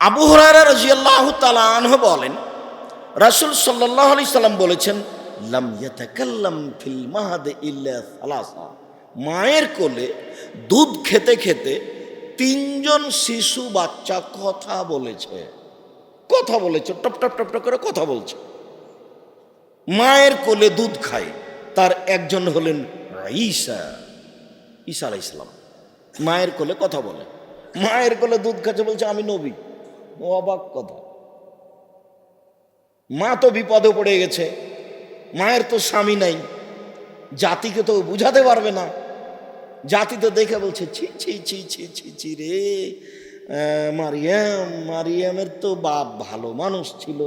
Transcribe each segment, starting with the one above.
আবু হরারা রাজিয়াল্লাহ তালাহ বলেন, রাসুল সাল্লাহ আলি সাল্লাম বলেছেন, লাম ইয়াতাকাল্লাম ফিল মাহাদে ইল্লা সালাসা। মায়ের কোলে দুধ খেতে খেতে তিনজন শিশু বাচ্চা কথা বলেছে। কথা বলেছে, টপ টপ টপ টপ করে কথা বলছে। মায়ের কোলে দুধ খায়, তার একজন হলেন ঈসা ঈসা আলাই ইসলাম মায়ের কোলে কথা বলে। মায়ের কোলে দুধ খাচ্ছে বলছে, আমি নবী। অবাক কথা। মা তো বিপদে পড়ে গেছে, মায়ের তো স্বামী নাই, জাতিকে তো বুঝাতে পারবে না। জাতি তো দেখে বলছে, ছি ছি ছি ছি ছি ছি রে মারিয়াম, মারিয়ামের তো বাপ ভালো মানুষ ছিল,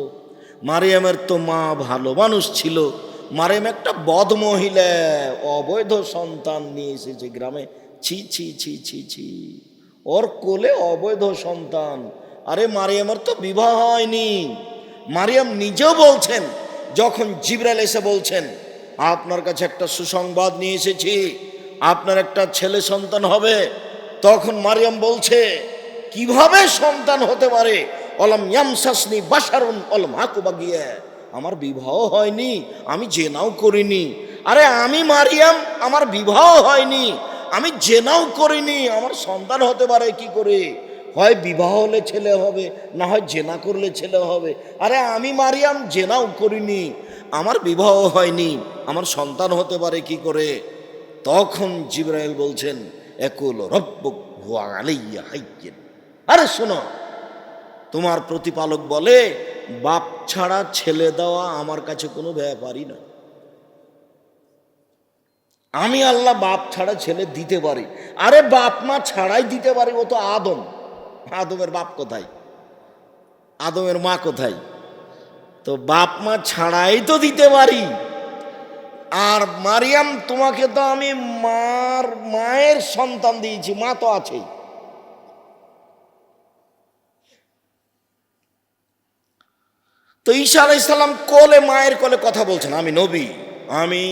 মারিয়ামের তো মা ভালো মানুষ ছিল। মারিয়াম একটা বদ মহিলা, অবৈধ সন্তান নিয়ে এসেছে গ্রামে। ছি ছি ছি ছি ছি, ওর কোলে অবৈধ সন্তান আরে মারিয়ামের তো বিবাহ হয়নি। মারিয়াম নিজেও বলছেন, যখন জিব্রাইল এসে বলছেন, আপনার কাছে একটা সুসংবাদ নিয়ে এসেছি, আপনার একটা ছেলে সন্তান হবে। তখন মারিয়াম বলছে, কীভাবে সন্তান হতে পারে? অলম ইয়ামসাসনি বাসারুন অলম হাকুবা গিয়ে। আমার বিবাহ হয়নি, আমি জেনাও করিনি। আরে আমি মারিয়াম, আমার বিবাহ হয়নি, আমি জেনাও করিনি, আমার সন্তান হতে পারে কি করে? হয় বিবাহ হলে ছেলে হবে, না হয় জেনা করলে ছেলে হবে। আরে আমি মারিয়াম, জেনাও করিনি, আমার বিবাহ হয়নি, আমার সন্তান হতে পারে কি করে? তখন জিব্রাইল বলছেন, একুল রব্বুক হুয়া আলাইয়া আরে শোনো, তোমার প্রতিপালক বলে, বাপ ছাড়া ছেলে দেওয়া আমার কাছে কোনো ব্যাপারই না আমি আল্লাহ বাপ ছাড়া ছেলে দিতে পারি। আরে বাপ মা ছাড়াই দিতে পারি, ও তো আদম। আদমের বাপ কোথায়? আদমের মা কোথায়? তো বাপ মা ছাড়াই তো দিতে পারি। আর মারিয়াম, তোমাকে তো আমি মার, মায়ের সন্তান দিয়েছি, মা তো আছেই। তো ঈশা আলাইসাল্লাম কোলে, মায়ের কোলে কথা বলছেন, আমি নবী, আমি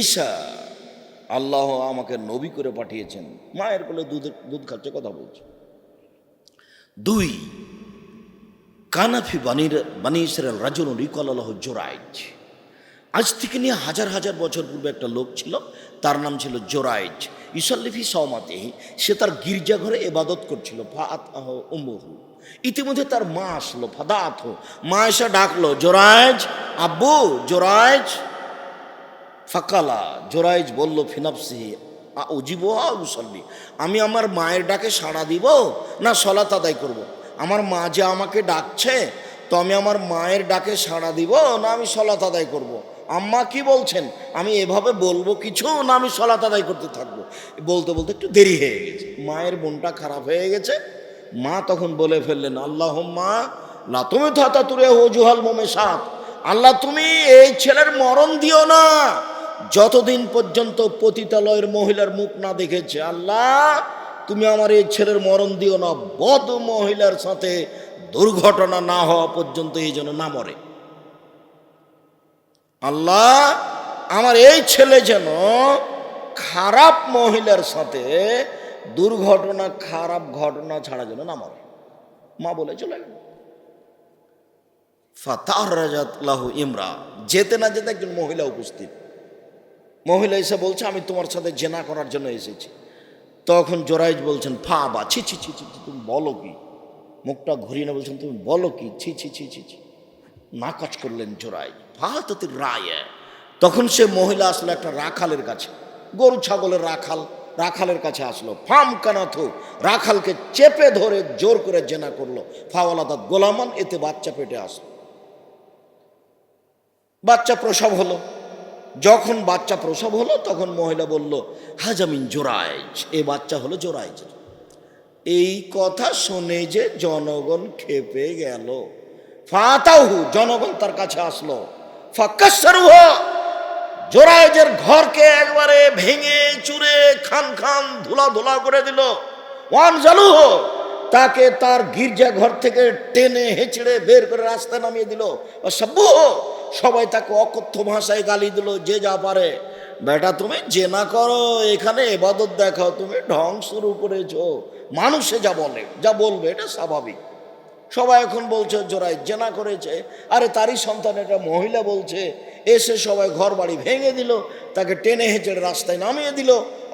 ঈশা আল্লাহ আমাকে নবী করে পাঠিয়েছেন, মায়ের কোলে দুধ দুধ খাচ্ছে, কথা বলছে। দুই, কানাফি বানির, বানি ইসরায়েল রাজন রিকল আল্লাহ জোরাইজ আজ থেকে নিয়ে হাজার হাজার বছর পূর্বে একটা লোক ছিল, তার নাম ছিল জোরাইজ ইসল্লিফি সমাতে সে তার গির্জাঘরে এবাদত করছিল ফাত আহ উম্মহু। ইতিমধ্যে তার মা আসলো ফাদাত মা এসে ডাকলো জোরাইজ আব্বু জোরাইজ ফাকালা জোরাইজ বলল ফিনাপসি উজিব মুসল্লি আমি আমার মায়ের ডাকে সাড়া দিব, না সলাত আদায় করব। আমার মা যে আমাকে ডাকছে, তো আমি আমার মায়ের ডাকে সাড়া দিব, না আমি সলাত আদায় করব। আম্মা কি বলছেন? আমি এভাবে বলব কিছু, না আমি সলাত আদায় করতে থাকব? বলতে বলতে একটু দেরি হয়ে গেছে। মায়ের মনটা খারাপ হয়ে গেছে। মা তখন বলে ফেললেন আল্লাহ মা না তুমি থাতা তুরে হজুহাল মোমে সাত আল্লাহ, তুমি এই ছেলের মরণ দিও না। যতদিন পর্যন্ত পতিতালয়ের মহিলার মুখ না দেখেছে, আল্লাহ, তুমি আমার এই ছেলের মরণ দিও না, বদ মহিলার সাথে দুর্ঘটনা না হওয়া পর্যন্ত এই যেন না মরে। আল্লাহ, আমার এই ছেলে যেন খারাপ মহিলার সাথে দুর্ঘটনা, খারাপ ঘটনা ছাড়া যেন না মরে। মা বলে, চলে গেল। ফাতাহ রাজাত ইমরা, যেতে না যেতে একজন মহিলা উপস্থিত। মহিলা এসে বলছে, আমি তোমার সাথে জেনা করার জন্য এসেছি। তখন জোরাইজ বলছেন, ফা বা, ছি ছি ছি ছি তুমি বলো কি? মুখটা ঘুরিয়ে না বলছেন, তুমি বলো কি? ছি ছি ছি ছি ছি। নাকচ করলেন জোরাইজ ফাহাততি রায় তখন সে মহিলা আসলো একটা রাখালের কাছে, গরু ছাগলের রাখাল, রাখালের কাছে আসলো, ফাম কানাথ, রাখালকে চেপে ধরে জোর করে জেনা করল ফাওয়ালাদা গোলামান, এতে বাচ্চা পেটে আসলো। বাচ্চা প্রসব হলো। যখন বাচ্চা প্রসব হলো, তখন মহিলা বলল, হাজামিন জোরাইজ এ বাচ্চা হলো জোরাইজ এই কথা শুনে যে জনগণ খেপে গেল। ফাতাহু জনগণ তার কাছে আসলো। জোরাইজের ঘরকে একবারে ভেঙে চুরে খান খান ধুলা ধুলা করে দিল। ওয়ান জালুহ তাকে তার গির্জা ঘর থেকে টেনে হেঁচড়ে বের করে রাস্তা নামিয়ে দিল। সব্য সবাই তাকে অকথ্য ভাষায় গালি দিল, যে যা পারে। বেটা, তুমি জেনা করো, এখানে এবাদত দেখাও, তুমি ঢং শুরু করেছ। মানুষে যা বলে, যা বলবে, এটা স্বাভাবিক। সবাই এখন বলছে, জোড়ায় জেনা করেছে। আরে, তারই সন্তান এটা মহিলা বলছে, এসে সবাই ঘর বাড়ি ভেঙে দিল, তাকে টেনে হেঁচড়ে রাস্তায় নামিয়ে দিল,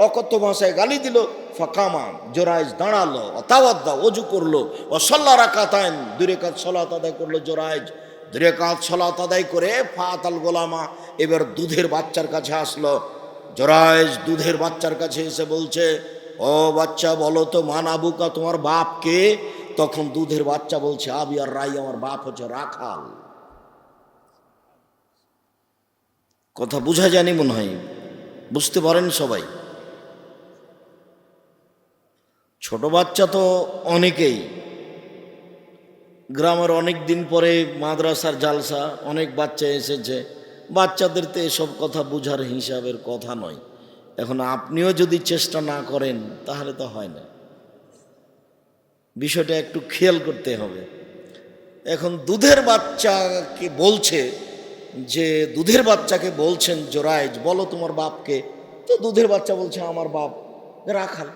অকথ্য ভাষায় গালি দিল। ফাঁকামা জোরাইজ দাঁড়াল অতাবাদ্দা অজু করল ও সল্লা রাকাতায়ন দূরে কাজ সলাত আদায় করল জোরাইজ দূরে কাজ সলাত আদায় করে ফাতাল গোলামা এবার দুধের বাচ্চার কাছে আসলো। জোরাইজ দুধের বাচ্চার কাছে এসে বলছে, ও বাচ্চা, বলো তো মান আবুকা তোমার বাপ কে? তখন দুধের বাচ্চা বলছে, আবি আর রাই আমার বাপ হচ্ছে রাখাল। কথা বোঝা জানি মনে হয়। বুঝতে পারেন সবাই। ছোট বাচ্চা তো অনেকেই। গ্রামের অনেক দিন পরে মাদ্রাসার জালসা, অনেক বাচ্চা এসেছে। বাচ্চাদের তো এসব কথা বোঝার হিসাবের কথা নয়। এখন আপনিও যদি চেষ্টা না করেন, তাহলে তো হয় না। বিষয়টা একটু খেয়াল করতে হবে। এখন দুধের বাচ্চাকে বলছে যে, দুধের বাচ্চাকে বলছেন জোরাইজ বলো তোমার বাপকে। তো দুধের বাচ্চা বলছে, আমার বাপ, রাখাল,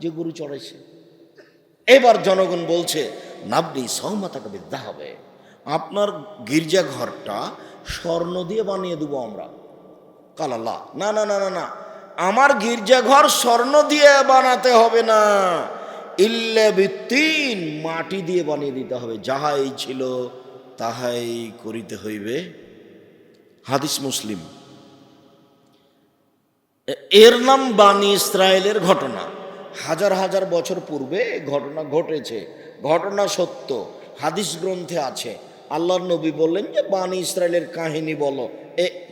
যে গরু চড়াইছে। এবার জনগণ বলছে নাবনি সহমাতাকে বিদ্যা হবে। আপনার গির্জা ঘরটা স্বর্ণ দিয়ে বানিয়ে দেবো আমরা। কালাল্লাহ না না না না না, আমার গির্জাঘর স্বর্ণ দিয়ে বানাতে হবে না। ইল্লে বিত্তিন মাটি দিয়ে বানিয়ে দিতে হবে। যাহাই ছিল তাহাই করিতে হইবে। হাদিস মুসলিম। এর নাম বানি ইসরায়েলের ঘটনা। হাজার হাজার বছর পূর্বে ঘটনা ঘটেছে। ঘটনা সত্য। হাদিস গ্রন্থে আছে। আল্লাহর নবী বললেন যে, বানি ইসরায়েলের কাহিনী বলো।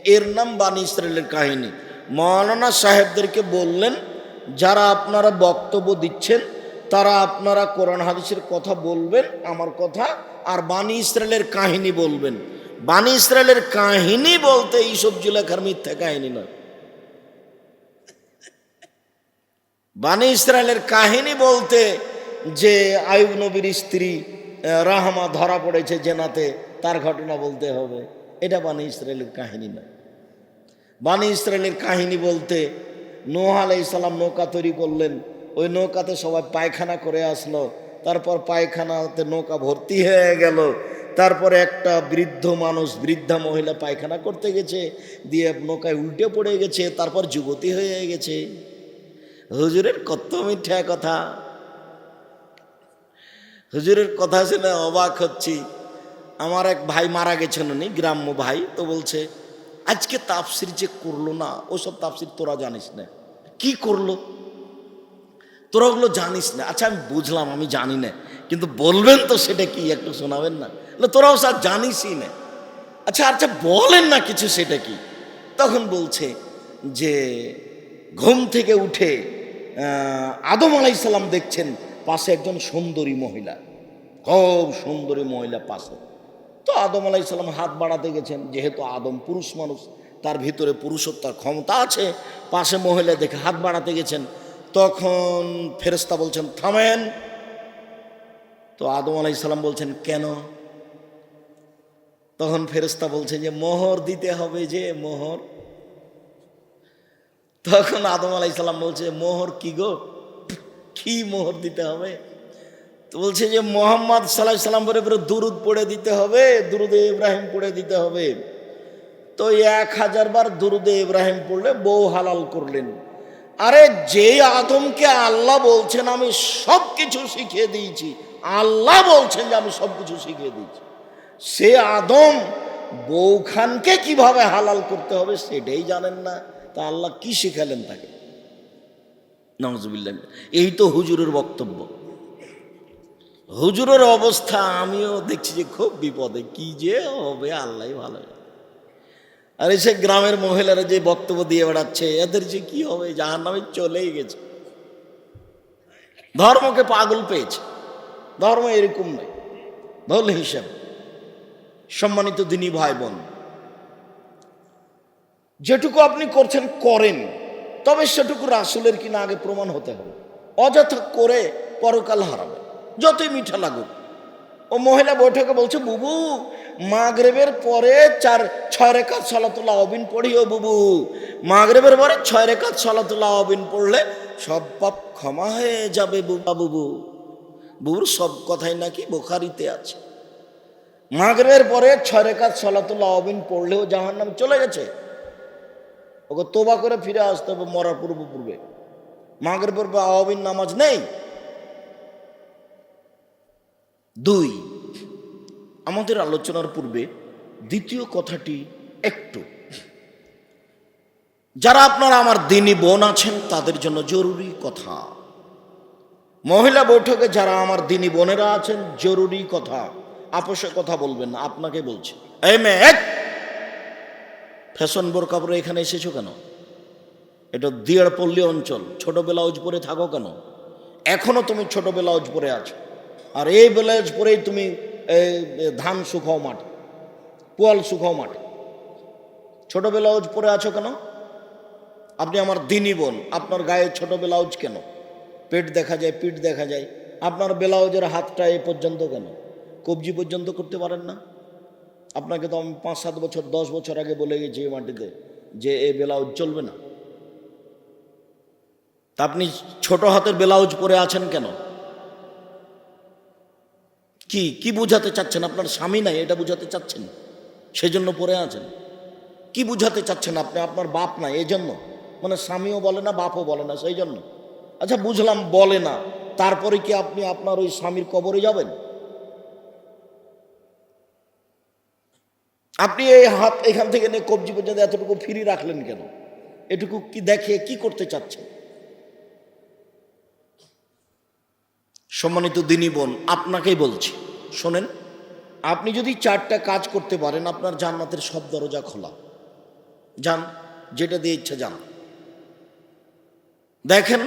এর নাম বানি ইসরায়েলের কাহিনী। মৌলানা সাহেবদেরকে বললেন, যারা আপনারা বক্তব্য দিচ্ছেন, তারা আপনারা কোরআন হাদিসের কথা বলবেন, আমার কথা, আর বানি ইসরায়েলের কাহিনী বলবেন। বানি ইসরায়েলের কাহিনী বলতে এইসব জুলেখার মিথ্যা কাহিনী নয়। বানি কাহিনী বলতে যে আয়ুব নবীর স্ত্রী রাহমা ধরা পড়েছে জেনাতে, তার ঘটনা বলতে হবে। এটা বানি ইসরায়েলের কাহিনী না বানি ইসরায়েলের কাহিনী বলতে নোহ আলাই ইসলাম নৌকা তৈরি করলেন। ওই নৌকাতে সবাই পায়খানা করে আসলো। তারপর পায়খানাতে নৌকা ভর্তি হয়ে গেল। তারপরে একটা বৃদ্ধ মানুষ, বৃদ্ধা মহিলা পায়খানা করতে গেছে, দিয়ে নৌকায় উল্টে পড়ে গেছে, তারপর যুবতী হয়ে গেছে। হুজুরের কত মিথ্যা কথা? হুজুরের কথা শুনে অবাক হচ্ছি। আমার এক ভাই মারা গেছেন উনি গ্রাম্য ভাই তো বলছে আজকে তাফসির যে করল না ওসব তাফসির তোরা জানিস না। কি করল? তোরা ওগুলো জানিস না। আচ্ছা আমি বুঝলাম আমি জানি না কিন্তু বলবেন তো সেটা কি একটু শোনাবেন না? বলে, তোরাও স্যার জানিসই না। আচ্ছা আচ্ছা বলেন না কিছু সেটা কি? তখন বলছে যে ঘুম থেকে উঠে আদম আলাইসাল্লাম দেখছেন পাশে একজন সুন্দরী মহিলা। খুব সুন্দরী মহিলা পাশে। তো আদম আলাইসাল্লাম হাত বাড়াতে গেছেন, যেহেতু আদম পুরুষ মানুষ, তার ভিতরে পুরুষত্বার ক্ষমতা আছে। পাশে মহিলা দেখে হাত বাড়াতে গেছেন। তখন ফেরেস্তা বলছেন, থামেন। তো আদম আলাইসাল্লাম বলছেন, কেন? তখন ফেরেস্তা বলছেন যে, মোহর দিতে হবে যে, মোহর তখন আদম আলাইসাল্লাম বলছে, মোহর কি গো? কি মোহর দিতে হবে? তো বলছে যে, মোহাম্মদ সাল্লাহ সাল্লাম পরে পরে দুরুদ পড়ে দিতে হবে, দুরুদে ইব্রাহিম পড়ে দিতে হবে। তো এক হাজার বার দুরুদে ইব্রাহিম পড়লে বউ হালাল করলেন। আরে যে আদমকে আল্লাহ বলছেন, আমি সব কিছু শিখিয়ে দিয়েছি। আল্লাহ বলছেন যে, আমি সব কিছু শিখিয়ে দিয়েছি। সে আদম বউখানকে কীভাবে হালাল করতে হবে সেটাই জানেন না। তা আল্লাহ কি শিখালেন তাকে? নজবিল্লাহ এই তো হুজুরের বক্তব্য। হুজুরের অবস্থা আমিও দেখছি যে খুব বিপদে, কি যে হবে আল্লাহ ভালো। আর এসে গ্রামের মহিলারা যে বক্তব্য দিয়ে বেড়াচ্ছে, এদের যে কি হবে যাহার নামে চলেই গেছে। ধর্মকে পাগল পেয়েছে, ধর্ম এরকম নয়। ধল হিসাব, সম্মানিত দিনী ভাই বোন যেটুকু আপনি করছেন, করেন। তবে সেটুকু রাসুলের কিনা আগে প্রমাণ হতে হবে। অযথা করে পরকাল হারাবে। যতই মিঠা লাগুক। ও মহিলা বৈঠকে বলছে, বুবু, মাগরেবের পরে চার, ছয় রেখাত সলাতুল্লাহ অবিন পড়িও বুবু। মাগরেবের পরে ছয় রেখাত সলাতুল্লাহ অবিন পড়লে সব পাপ ক্ষমা হয়ে যাবে বুবা বুবু। বুবুর সব কথাই নাকি বোখারিতে আছে। মাগরেবের পরে ছয় রেখাত সলাতুল্লাহ অবিন পড়লেও জাহান নাম চলে গেছে। ওকে তোবা করে ফিরে আসতে হবে মরার পূর্ব পূর্বে। মাগরেবের পূর্বে আওয়াবিন নামাজ নেই। দুই, আমাদের আলোচনার পূর্বে দ্বিতীয় কথাটি একটু। যারা আপনারা আমার দিনী বোন আছেন, তাদের জন্য জরুরি কথা। মহিলা বৈঠকে যারা আমার দিনী বোনেরা আছেন, জরুরি কথা। আপোষে কথা বলবেন না, আপনাকে বলছি। এই মেয়ে এক! ফ্যাশন বোর কাপড়ে এখানে এসেছ কেন? এটা দিয়ার অঞ্চল, ছোট ব্লাউজ পরে থাকো কেন? এখনও তুমি ছোট ব্লাউজ পরে আছো। আর এই ব্লাউজ পরেই তুমি ধান শুকাও মাঠে, পোয়াল শুকাও মাঠে। ছোট ব্লাউজ পরে আছো কেন? আপনি আমার দিনই বোন, আপনার গায়ে ছোট ব্লাউজ কেন? পেট দেখা যায়, পিঠ দেখা যায়। আপনার ব্লাউজের হাতটা এ পর্যন্ত কেন? কবজি পর্যন্ত করতে পারেন না? আপনাকে তো আমি পাঁচ, সাত বছর, দশ বছর আগে বলে গেছি এই মাটিতে যে এই ব্লাউজ চলবে না। তা আপনি ছোট হাতের ব্লাউজ পরে আছেন কেন? কি কি বুঝাতে চাচ্ছেন? আপনার স্বামী নাই, এটা বুঝাতে চাচ্ছেন? সেজন্য পরে আছেন। কি বুঝাতে চাচ্ছেন আপনি? আপনার বাপ নাই এই জন্য মানে স্বামীও বলে না, বাপও বলে না সেই জন্য আচ্ছা বুঝলাম, বলে না। তারপরে কি আপনি আপনার ওই স্বামীর কবরে যাবেন? আপনি এই হাত এখান থেকে নিয়ে কবজি পর্যন্ত এতটুকু ফ্রি রাখলেন কেন? এটুকু কি দেখে কি করতে চাচ্ছেন? সম্মানিত দিনী বোন, আপনাকেই বলছি, শোনেন, আপনি যদি চারটা কাজ করতে পারেন, আপনার জান্নাতের সব দরজা খোলা। যান, যেটা দিয়ে ইচ্ছা যান। দেখেন,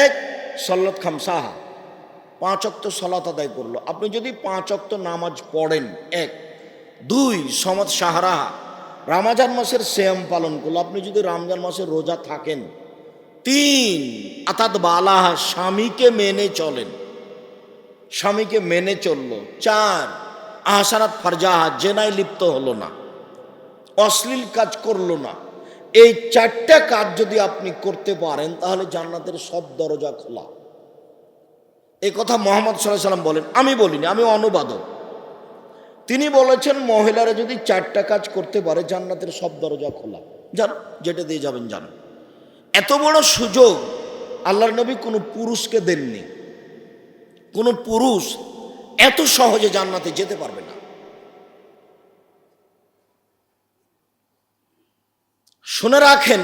এক সল্লত খামসাহা পাঁচ অক্ত সলাত আদায় করল। আপনি যদি পাঁচ অক্ত নামাজ পড়েন, এক দুই সমাজ সাহারাহা রামাজান মাসের শ্যাম পালন করল। আপনি যদি রমজান মাসের রোজা থাকেন, তিন অর্থাৎ বালাহা স্বামীকে মেনে চলেন। স্বামীকে মেনে চলল। চার, আহসানাত ফারজাহা জেনায় লিপ্ত হলো না। অশ্লীল কাজ করল না। এই চারটা কাজ যদি আপনি করতে পারেন, তাহলে জান্নাতের সব দরজা খোলা। এই কথা মোহাম্মদ সাল্লাহ সাল্লাম বলেন। আমি বলিনি, আমি অনুবাদক। তিনি বলেছেন, মহিলারা যদি চারটা কাজ করতে পারে, জান্নাতের সব দরজা খোলা। যান যেটা দিয়ে যাবেন যান এত বড় সুযোগ আল্লাহর নবী কোনো পুরুষকে দেননি। কোনো পুরুষ এত সহজে জান্নাতে যেতে পারবে না। শুনে রাখেন,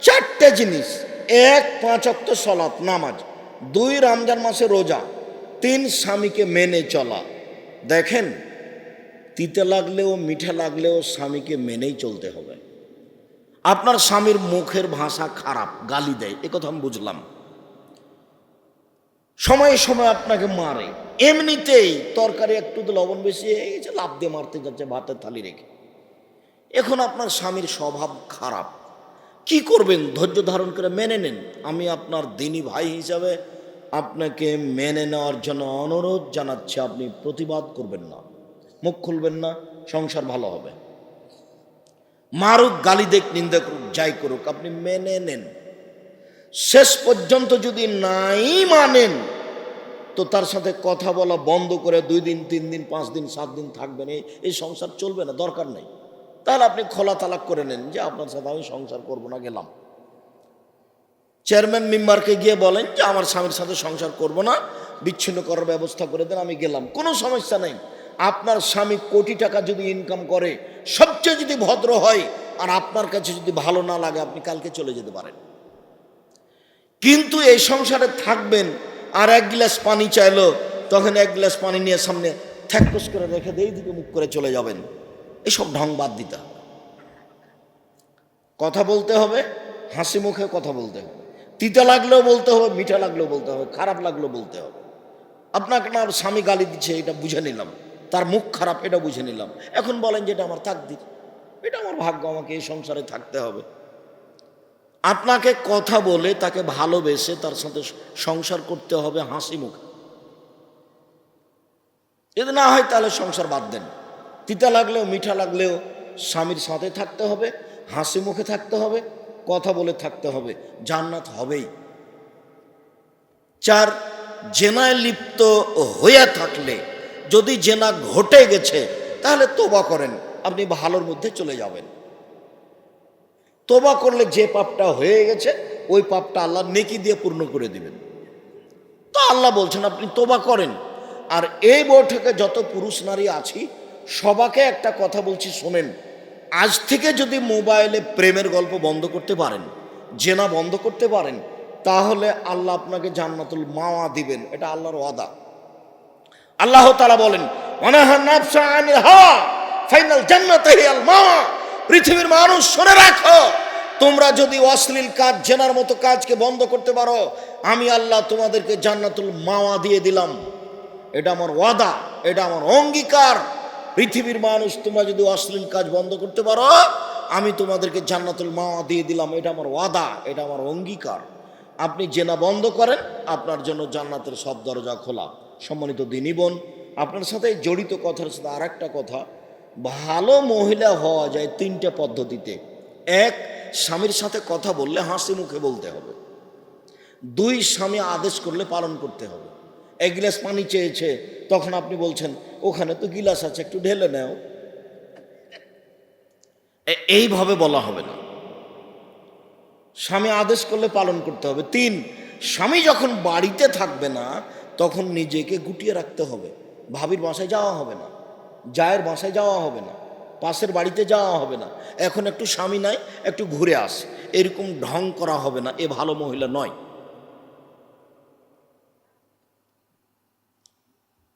চারটে জিনিস। এক, পাঁচ অক্ত সলাৎ নামাজ। দুই, রমজান মাসে রোজা। তিন, স্বামীকে মেনে চলা। দেখেন তিতে লাগলেও, মিঠে লাগলেও স্বামীকে মেনেই চলতে হবে। আপনার স্বামীর মুখের ভাষা খারাপ, গালি দেয় কথা আমি বুঝলাম। সময়ে সময় আপনাকে মারে। এমনিতেই তরকারি একটু তো লবণ বেশি হয়ে গেছে লাভ দিয়ে মারতে যাচ্ছে, ভাতের থালি রেখে। এখন আপনার স্বামীর স্বভাব খারাপ। কি করবেন? ধৈর্য ধারণ করে মেনে নেন। আমি আপনার দিনী ভাই হিসাবে আপনাকে মেনে নেওয়ার জন্য অনুরোধ জানাচ্ছি, আপনি প্রতিবাদ করবেন না। মুখ খুলবেন না, সংসার ভালো হবে। মারুক, গালি দেখ, নিন্দা করুক, যাই করুক, আপনি মেনে নেন। শেষ পর্যন্ত যদি নাই মানেন, তো তার সাথে কথা বলা বন্ধ করে দুই দিন, তিন দিন, পাঁচ দিন, সাত দিন থাকবেন। এই সংসার চলবে না, দরকার নেই। তাহলে আপনি খোলা তালাক করে নেন যে আপনার সাথে আমি সংসার করব না, গেলাম। চেয়ারম্যান মেম্বারকে গিয়ে বলেন যে, আমার স্বামীর সাথে সংসার করব না, বিচ্ছিন্ন করার ব্যবস্থা করে দেন, আমি গেলাম। কোনো সমস্যা নেই। আপনার স্বামী কোটি টাকা যদি ইনকাম করে, সবচেয়ে যদি ভদ্র হয়, আর আপনার কাছে যদি ভালো না লাগে, আপনি কালকে চলে যেতে পারেন। কিন্তু এই সংসারে থাকবেন, আর এক গ্লাস পানি চাইলো, তখন এক গ্লাস পানি নিয়ে সামনে থ্যাকস করে রেখে দিয়ে দিকে মুখ করে চলে যাবেন। এসব ঢং বাদ দিতে হবে। কথা বলতে হবে, হাসি মুখে কথা বলতে হবে। তিতা লাগলেও বলতে হবে, মিঠা লাগলেও বলতে হবে, খারাপ লাগলেও বলতে হবে। আপনাকে না স্বামী গালি দিচ্ছে, এটা বুঝে নিলাম। তার মুখ খারাপ, এটা বুঝে নিলাম। এখন বলেন যেটা আমার তাকদির। এটা আমার ভাগ্য, আমাকে এই সংসারে থাকতে হবে। আপনাকে কথা বলে তাকে ভালোবেসে তার সাথে সংসার করতে হবে হাসি মুখে। যদি না হয় তাহলে সংসার বাদ দেন। তিতা লাগলেও, মিঠা লাগলেও স্বামীর সাথে থাকতে হবে, হাসি মুখে থাকতে হবে, কথা বলে থাকতে হবে। জান্নাত হবেই। চার, জেনায় লিপ্ত হয়ে থাকলে যদি জেনা ঘটে গেছে, তাহলে তোবা করেন, আপনি ভালোর মধ্যে চলে যাবেন। তোবা করলে যে পাপটা হয়ে গেছে, ওই পাপটা আল্লাহ নেকি দিয়ে পূর্ণ করে দিবেন। তো আল্লাহ বলছেন, আপনি তোবা করেন। আর এই বৈঠকে যত পুরুষ নারী আছি, সবাকে একটা কথা বলছি, শোনেন। আজ থেকে যদি মোবাইলে প্রেমের গল্প বন্ধ করতে পারেন, জেনা বন্ধ করতে পারেন, তাহলে আল্লাহ আপনাকে জান্নাতুল মাওয়া দিবেন, এটা আল্লাহর ওয়াদা। আল্লাহ তালা বলেন পৃথিবীর মানুষ শুনে রাখো, তোমরা যদি অশ্লীল কাজ, জেনার মতো কাজকে বন্ধ করতে পারো, আমি আল্লাহ তোমাদেরকে জান্নাতুল মাওয়া দিয়ে দিলাম। এটা আমার ওয়াদা, এটা আমার অঙ্গীকার। পৃথিবীর মানুষ, তোমরা যদি অশ্লীল কাজ বন্ধ করতে পারো, আমি তোমাদেরকে জান্নাতুল মাওয়া দিয়ে দিলাম। এটা আমার ওয়াদা, এটা আমার অঙ্গীকার। আপনি জেনা বন্ধ করেন, আপনার জন্য জান্নাতের সব দরজা খোলা। সম্মানিত দিনী বোন, আপনার সাথে জড়িত কথার সাথে আর একটা কথা। ভালো মহিলা হওয়া যায় তিনটে পদ্ধতিতে। এক, স্বামীর সাথে কথা বললে হাসি মুখে বলতে হবে। দুই, স্বামী আদেশ করলে পালন করতে হবে। এক গ্লাস পানি চেয়েছে, তখন আপনি বলছেন, ওখানে তো গিলাস আছে, একটু ঢেলে নাও। এইভাবে বলা হবে না। স্বামী আদেশ করলে পালন করতে হবে। তিন, স্বামী যখন বাড়িতে থাকবে না তখন নিজেকে গুটিয়ে রাখতে হবে। ভাবির বাসায় যাওয়া হবে না। জায়ের বাসায় যাওয়া হবে না। পাশের বাড়িতে যাওয়া হবে না। এখন একটু স্বামী নাই, একটু ঘুরে আস। এরকম ঢং করা হবে না, এ ভালো মহিলা নয়।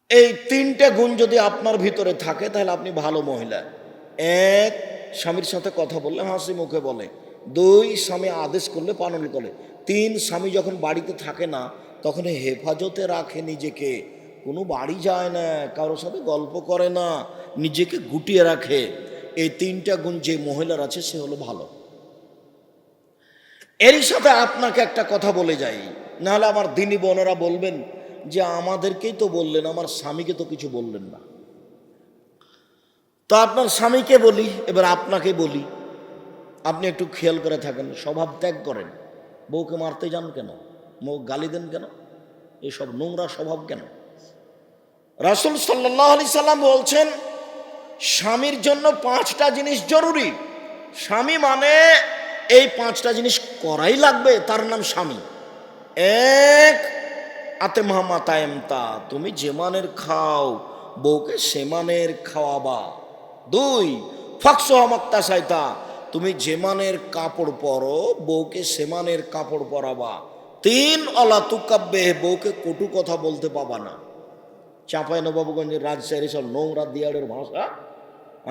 এই তিনটে গুণ যদি আপনার ভিতরে থাকে, তাহলে আপনি ভালো মহিলা। এক, স্বামীর সাথে কথা বললে হাসি মুখে বলে। দুই, স্বামী আদেশ করলে পালন করে। তিন, স্বামী যখন বাড়িতে থাকে না তখন হেফাজতে রাখে নিজেকে। কোনো বাড়ি যায় না, কারোর সাথে গল্প করে না, নিজেকে গুটিয়ে রাখে। এই তিনটা গুণ যে মহিলার আছে, সে হলো ভালো। এরই সাথে আপনাকে একটা কথা বলে যাই। নাহলে আমার দিনী বোনেরা বলবেন যে, আমাদেরকেই তো বললেন, আমার স্বামীকে তো কিছু বললেন না। তো আপনার স্বামীকে বলি, এবার আপনাকে বলি। আপনি একটু খেয়াল করে থাকেন, স্বভাব ত্যাগ করেন। বউকে মারতে যান কেন? মুখ গালি দেন কেন? এসব নোংরা স্বভাব কেন? রাসুল সাল্লাহ আলি সাল্লাম বলছেন, স্বামীর জন্য পাঁচটা জিনিস জরুরি। স্বামী মানে এই পাঁচটা জিনিস করাই লাগবে, তার নাম স্বামী। এক আতে মামা তায়েমতা তুমি যে মানের খাও, বউকে সে মানের খাওয়াবা। দুই ফাকস হামাক্তা সাইতা, তুমি যে মানের কাপড় পরো, বউকে সে মানের কাপড় পরাবা। তিন অলা তুকাব্বে বউকে কটু কথা বলতে পাবা না। চাঁপাই নবাবগঞ্জের রাজশাহী সব নোংরা দিয়ারের ভাষা।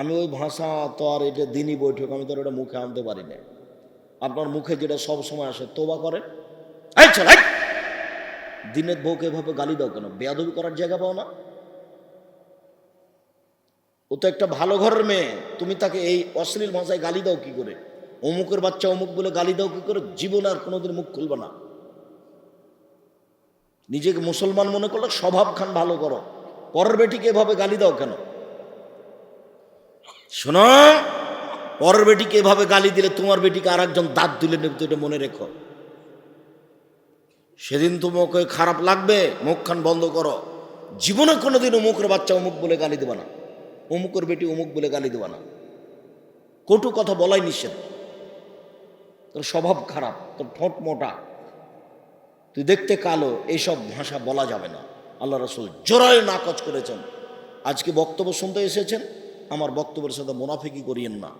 আমি ওই ভাষা তো আর এটা দিনই বৈঠক, আমি তো আর ওটা মুখে আনতে পারি না আপনার মুখে যেটা সব সময় আসে, তোবা এই! দিনের বউকে এভাবে গালি দাও কেন? বেয়াদবি করার জায়গা পাও না। ও তো একটা ভালো ঘরের মেয়ে, তুমি তাকে এই অশ্লীল ভাষায় গালি দাও কি করে? অমুকের বাচ্চা অমুক বলে গালি দাও কি করে? জীবন আর কোনোদিন মুখ খুলবে না। নিজেকে মুসলমান মনে করলে স্বভাব খান ভালো করো। পরের বেটিকে এভাবে গালি দাও কেন? শোনো, পরের বেটিকে এভাবে গালি দিলে তোমার বেটিকে আর একজন দাঁত দিলে নেবে এটা মনে রেখো। সেদিন তোমাকে খারাপ লাগবে মুখখান বন্ধ করো। জীবনে কোনোদিন অমুকের বাচ্চা অমুক বলে গালি দেবা না। অমুকের বেটি অমুক বলে গালি দেবা না। কটু কথা বলাই নিষেধ। তোর স্বভাব খারাপ, তোর ঠোঁট মোটা। তুই দেখতে কালো এইসব ভাষা বলা যাবে না। আল্লাহ রসুল জোরায় নাকচ করেছেন। আজকে বক্তব্য শুনতে এসেছেন, আমার বক্তব্যের সাথে মুনাফিকি করিয়েন না।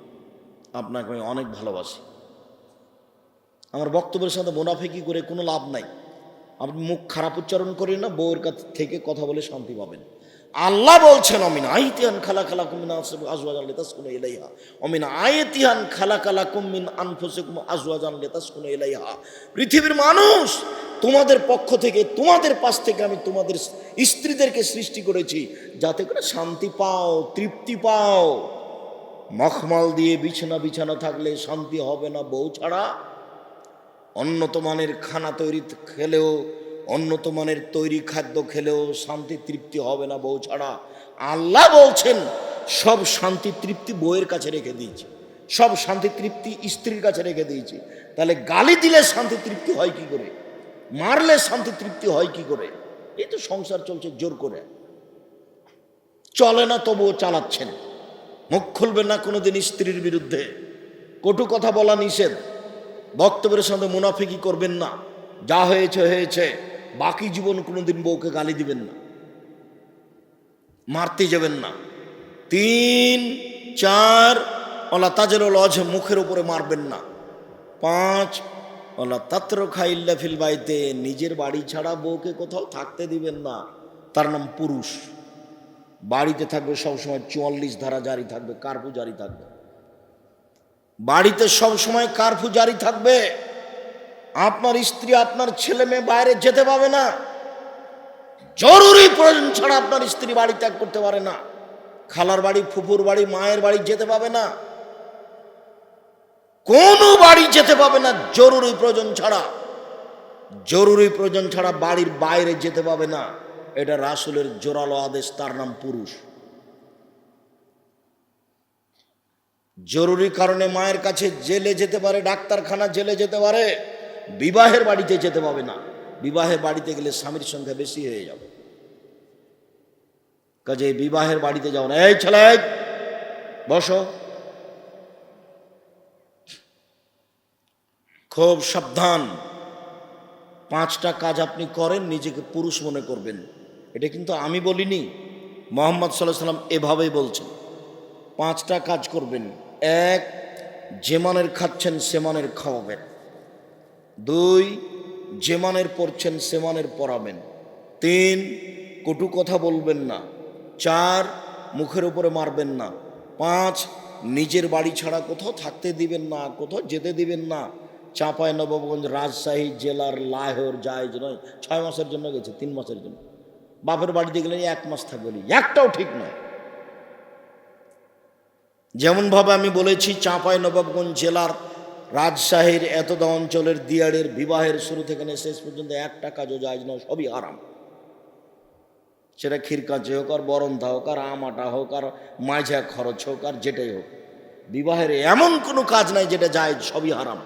আপনাকে আমি অনেক ভালোবাসি। আমার বক্তব্যের সাথে মুনাফিকি করে কোনো লাভ নাই। আপনি মুখ খারাপ উচ্চারণ করেন না, বউয়ের কাছ থেকে কথা বলে শান্তি পাবেন। আল্লাহ বলছেন, অমিন আইতিয়ান খালা খালা কুমিন আজওয়াজান লিতাসকুনু ইলাইহা। অমিন আইতিয়ান খালা খালা কুমিন আনফুসিকুম আজওয়াজান লিতাসকুনু ইলাইহা। পৃথিবীর মানুষ তোমাদের পক্ষ থেকে, তোমাদের পাশ থেকে আমি তোমাদের স্ত্রীদেরকে সৃষ্টি করেছি। যাতে করে শান্তি পাও, তৃপ্তি পাও। মখমাল দিয়ে বিছানা বিছানা থাকলে শান্তি হবে না বউ ছাড়া। উন্নত মানের খানা তৈরি খেলেও উন্নত মানের তৈরি খাদ্য খেলেও শান্তি, তৃপ্তি হবে না বউ ছাড়া। আল্লাহ বলছেন, সব শান্তি, তৃপ্তি বউয়ের কাছে রেখে দিয়েছি। সব শান্তি, তৃপ্তি স্ত্রীর কাছে রেখে দিয়েছি। তাহলে গালি দিলে শান্তি, তৃপ্তি হয় কি করে? মারলে শান্তি তৃপ্তি হয় কি করে? এই তো সংসার চলছে জোর করে। চলে না তবুও চালাচ্ছেন। মুখ খুলবেন না কোনোদিন স্ত্রীর বিরুদ্ধে। কটু কথা বলা নিষেধ। বক্তব্যের সঙ্গে মুনাফিকি করবেন না। যা হয়েছে হয়েছে। বাকি জীবন কোনোদিন বউকে গালি দিবেন না। মারতে যাবেন না। তিন, চার অলা তাজের লজ মুখের উপরে মারবেন না। পাঁচ খাইল্লা ফিল বাইতে, নিজের বাড়ি ছাড়া বউকে কোথাও থাকতে দিবেন না। তার নাম পুরুষ। বাড়িতে থাকবে সবসময় চুয়াল্লিশ ধারা জারি থাকবে, কার্ফু জারি থাকবে। বাড়িতে সবসময় কার্ফু জারি থাকবে। আপনার স্ত্রী, আপনার ছেলে মেয়ে বাইরে যেতে পাবে না। জরুরি প্রয়োজন ছাড়া আপনার স্ত্রী বাড়ি ত্যাগ করতে পারে না। খালার বাড়ি, ফুফুর বাড়ি, মায়ের বাড়ি যেতে পাবে না। কোনো বাড়ি যেতে পাবে না, জরুরি প্রয়োজন ছাড়া। জরুরি প্রয়োজন ছাড়া বাড়ির বাইরে যেতে পাবে না। এটা রাসুলের জোরালো আদেশ, তার নাম পুরুষ। জরুরি কারণে মায়ের কাছে জেলে যেতে পারে, ডাক্তারখানা জেলে যেতে পারে, বিবাহের বাড়িতে যেতে পাবে না। বিবাহের বাড়িতে গেলে স্বামীর সংখ্যা বেশি হয়ে যাবে। কাজে বিবাহের বাড়িতে যাও না। এই ছেলে, বসো। খুব সাবধান। পাঁচটা কাজ আপনি করেন, নিজেকে পুরুষ মনে করবেন। এটা কিন্তু আমি বলিনি, মোহাম্মদ সাল্লাহ সাল্লাম এভাবেই বলছেন। পাঁচটা কাজ করবেন। এক, যে মানের খাচ্ছেন সে মানের খাওয়াবেন। দুই, যে মানের পড়ছেন সে মানের পড়াবেন তিন, কটু কথা বলবেন না। চার, মুখের উপরে মারবেন না। পাঁচ, নিজের বাড়ি ছাড়া কোথাও থাকতে দিবেন না, কোথাও যেতে দিবেন না। চাঁপায় নবাবগঞ্জ রাজশাহী জেলার লাহোর জায়জ নয়। ছয় মাসের জন্য গেছে, তিন মাসের জন্য। বাপের বাড়িতে গেলে এক মাস থাকবে। একটাও ঠিক নয়। যেমনভাবে আমি বলেছি, চাঁপাই নবাবগঞ্জ জেলার রাজশাহীর এতদা অঞ্চলের দিয়াড়ের বিবাহের শুরু থেকে নিয়ে শেষ পর্যন্ত একটা কাজও যায় না সবই আরাম সেটা ক্ষীর কাঁচে হোক আর বরন্থা হোক আর আমাটা হোক আর মাঝা খরচ হোক আর যেটাই হোক, বিবাহের এমন কোনো কাজ নাই যেটা যায় সবই হারাম।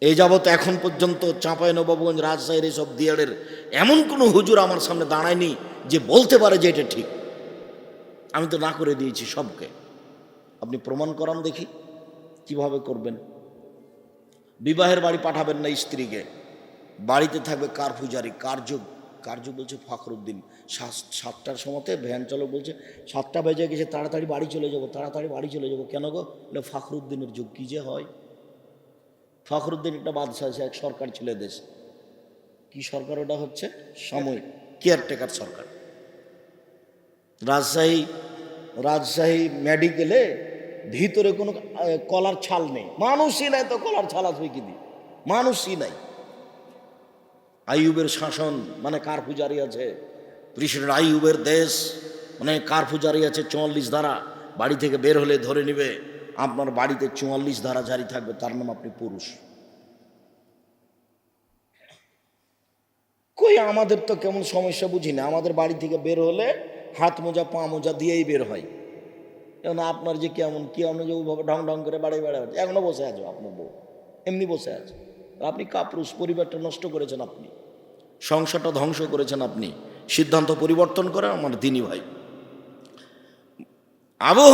এই যাবৎ এখন পর্যন্ত চাঁপাই নবাবগঞ্জ রাজশাহীর এইসব দিয়াড়ের এমন কোনো হুজুর আমার সামনে দাঁড়ায়নি যে বলতে পারে যে এটা ঠিক। আমি তো না করে দিয়েছি সবকে। আপনি প্রমাণ করান দেখি, কীভাবে করবেন? বিবাহের বাড়ি পাঠাবেন না স্ত্রীকে। বাড়িতে থাকবে কার পূজারি কার্য কার্য বলছে ফখরুদ্দিন। সাত- সাতটার সময়তে ভ্যান চালক বলছে, সাতটা বেজে গেছে, তাড়াতাড়ি বাড়ি চলে যাব, তাড়াতাড়ি বাড়ি চলে যাব। কেন গো? বলে, ফখরুদ্দিনের যুগ কী যে হয়? ফখরুদ্দিন একটা বাদশাহ আছে, এক সরকার ছিল দেশ। কি সরকার ওটা হচ্ছে? সাময়িক কেয়ারটেকার সরকার। রাজশাহী রাজশাহী মেডিকেলে ভিতরে কোনো কলার ছাল নেই। মানুষই নাই তো কলার ছাল আসবে কি দিয়ে? মানুষই নাই। আইয়ুবের শাসন মানে কার পূজারি আছে? প্রেসিডেন্ট আইয়ুবের দেশ মানে কার পূজারি আছে? চুয়াল্লিশ ধারা, বাড়ি থেকে বের হলে ধরে নেবে। আপনার বাড়িতে চুয়াল্লিশ ধারা জারি থাকবে, তার নাম আপনি পুরুষ। কই আমাদের তো কেমন সমস্যা বুঝি না, আমাদের বাড়ি থেকে বের হলে হাত মোজা, পা মোজা দিয়েই বের হয়। এখন আপনার যে কেমন, কি আপনি যে ঢং ঢং করে বাড়ি বেড়া হচ্ছে, এখনও বসে আছো আপনার বউ? এমনি বসে আছে। আপনি কাপুরুষ, পরিবারটা নষ্ট করেছেন আপনি। সংসারটা ধ্বংস করেছেন আপনি। সিদ্ধান্ত পরিবর্তন করে আমার দিনী ভাই আবহাওয়া